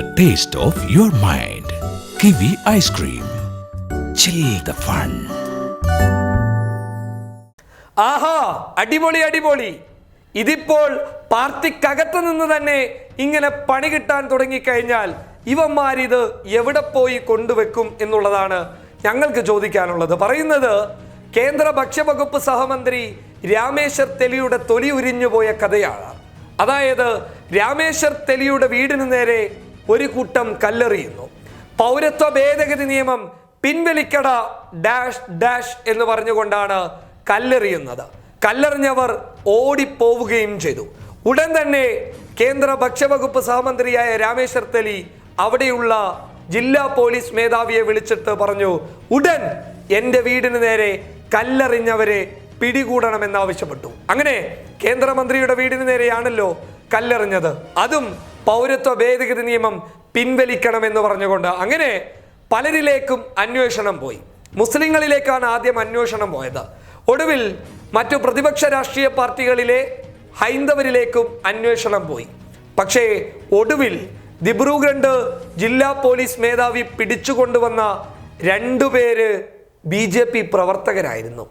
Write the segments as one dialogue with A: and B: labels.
A: the taste of your mind. Kiwi ice.
B: ആഹാ അടിപൊളി അടിപൊളി ഇതിപ്പോൾ പാർട്ടിക്കകത്ത് നിന്ന് തന്നെ ഇങ്ങനെ പണി കിട്ടാൻ തുടങ്ങിക്കഴിഞ്ഞാൽ ഇവന്മാരിത് എവിടെ പോയി കൊണ്ടുവെക്കും എന്നുള്ളതാണ് ഞങ്ങൾക്ക് ചോദിക്കാനുള്ളത് പറയുന്നത് കേന്ദ്ര ഭക്ഷ്യവകുപ്പ് സഹമന്ത്രി രാമേശ്വർ തെലിയുടെ തൊലി ഉരിഞ്ഞുപോയ കഥയാണ് അതായത് രാമേശ്വർ തെലിയുടെ വീടിന് നേരെ ഒരു കൂട്ടം കല്ലെറിയുന്നു. പൗരത്വ ഭേദഗതി നിയമം പിൻവലിക്കട ഡാഷ് ഡാഷ് എന്ന് പറഞ്ഞുകൊണ്ടാണ് കല്ലെറിയുന്നത്. കല്ലെറിഞ്ഞവർ ഓടിപ്പോവുകയും ചെയ്തു. ഉടൻ തന്നെ കേന്ദ്ര ഭക്ഷ്യവകുപ്പ് സഹമന്ത്രിയായ രാമേശ്വർ തെലി അവിടെയുള്ള ജില്ലാ പോലീസ് മേധാവിയെ വിളിച്ചിട്ട് പറഞ്ഞു ഉടൻ എന്റെ വീടിന് നേരെ കല്ലെറിഞ്ഞവരെ പിടികൂടണമെന്ന് ആവശ്യപ്പെട്ടു അങ്ങനെ കേന്ദ്രമന്ത്രിയുടെ വീടിന് നേരെയാണല്ലോ കല്ലെറിഞ്ഞത്. അതും പൗരത്വ ഭേദഗതി നിയമം പിൻവലിക്കണമെന്ന് പറഞ്ഞുകൊണ്ട് അങ്ങനെ പലരിലേക്കും അന്വേഷണം പോയി. മുസ്ലിങ്ങളിലേക്കാണ് ആദ്യം അന്വേഷണം പോയത്. ഒടുവിൽ മറ്റു പ്രതിപക്ഷ രാഷ്ട്രീയ പാർട്ടികളിലെ ഹൈന്ദവരിലേക്കും അന്വേഷണം പോയി. പക്ഷേ ഒടുവിൽ ദിബ്രൂഗഡ് ജില്ലാ പോലീസ് മേധാവി പിടിച്ചുകൊണ്ടുവന്ന രണ്ടുപേര് ബി ജെ പി പ്രവർത്തകരായിരുന്നു.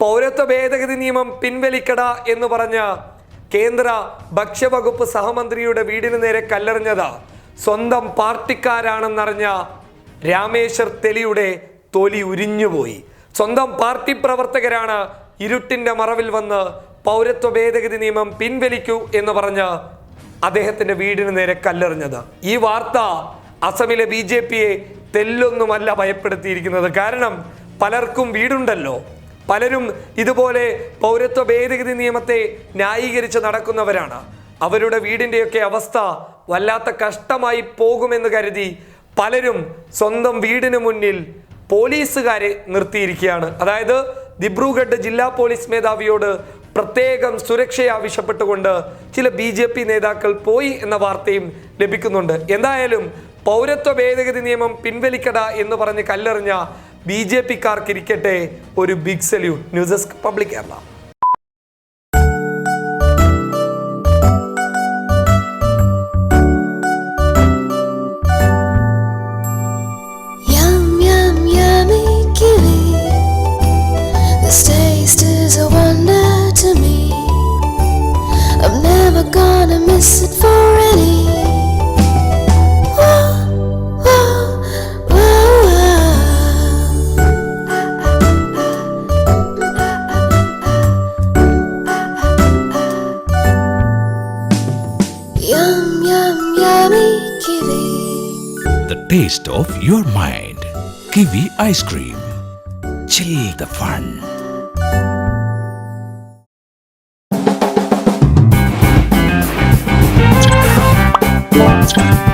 B: പൗരത്വ ഭേദഗതി നിയമം പിൻവലിക്കട എന്ന് പറഞ്ഞ കേന്ദ്ര ഭക്ഷ്യവകുപ്പ് സഹമന്ത്രിയുടെ വീടിന് നേരെ കല്ലെറിഞ്ഞത് സ്വന്തം പാർട്ടിക്കാരാണെന്നറിഞ്ഞ രാമേശ്വർ തെലിയുടെ തൊലി ഉരിഞ്ഞുപോയി. സ്വന്തം പാർട്ടി പ്രവർത്തകരാണ് ഇരുട്ടിന്റെ മറവിൽ വന്ന് പൗരത്വ ഭേദഗതി നിയമം പിൻവലിക്കൂ എന്ന് പറഞ്ഞ് അദ്ദേഹത്തിന്റെ വീടിന് നേരെ കല്ലെറിഞ്ഞത്. ഈ വാർത്ത അസമിലെ ബി ജെ പിയെ തെല്ലൊന്നുമല്ല ഭയപ്പെടുത്തിയിരിക്കുന്നത്. കാരണം പലർക്കും വീടുണ്ടല്ലോ. പലരും ഇതുപോലെ പൗരത്വ ഭേദഗതി നിയമത്തെ ന്യായീകരിച്ച് നടക്കുന്നവരാണ്. അവരുടെ വീടിന്റെയൊക്കെ അവസ്ഥ വല്ലാത്ത കഷ്ടമായി പോകുമെന്ന് കരുതി പലരും സ്വന്തം വീടിന് മുന്നിൽ പോലീസുകാരെ നിർത്തിയിരിക്കുകയാണ്. അതായത് ദിബ്രുഗഡ് ജില്ലാ പോലീസ് മേധാവിയോട് പ്രത്യേകം സുരക്ഷ ആവശ്യപ്പെട്ടുകൊണ്ട് ചില ബി ജെ പി നേതാക്കൾ പോയി എന്ന വാർത്തയും ലഭിക്കുന്നുണ്ട്. എന്തായാലും പൗരത്വ ഭേദഗതി നിയമം പിൻവലിക്കട എന്ന് പറഞ്ഞ് കല്ലെറിഞ്ഞ ബി ജെ പിക്കാർക്കിരിക്കട്ടെ ഒരു big salute news desk public Kerala
C: Yum, yum, yummy kiwi. This taste is a wonder to me. I'm never gonna miss it for any.
A: taste of your mind. Kiwi ice cream. Chill the fun.
C: Thank